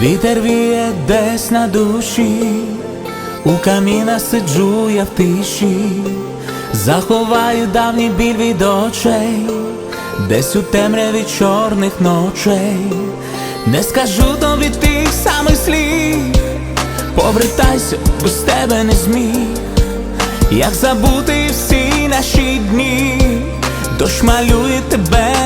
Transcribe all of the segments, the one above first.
Вітер віє десь на душі, у каміна сиджу я в тиші, заховаю давній біль від очей, десь у темряві чорних ночей, не скажу тобі тих самих слів, повертайся, без тебе не зміг, як забути всі наші дні дощ малює тебе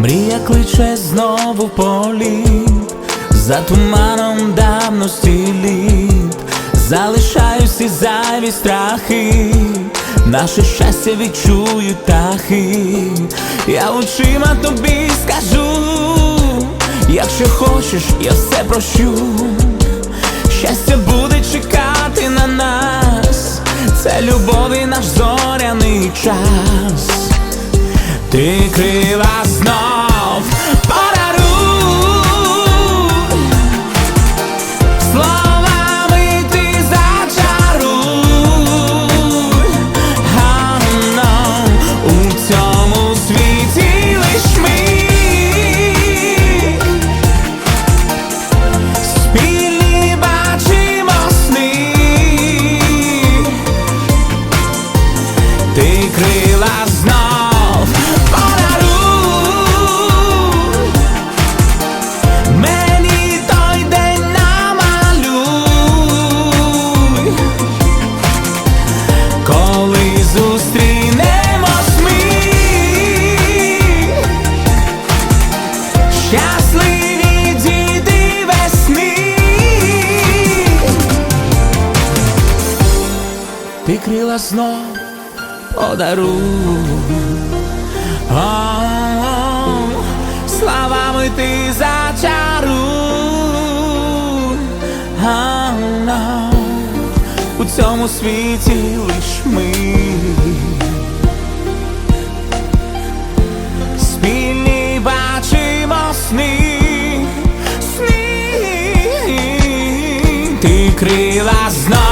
Мрія кличе знову в політ, за туманом давності літ, залишаюсь і зайві страхи, наше щастя відчують птахи. Я очима тобі скажу, якщо хочеш, я все прощу. Щастя буде чекати на нас, це любові наш зоряний час. Ти крила знов Щасливі діти весни. Ти крила знов подаруй Словами ти зачаруй. А, У цьому світі лиш ми Ти крила знов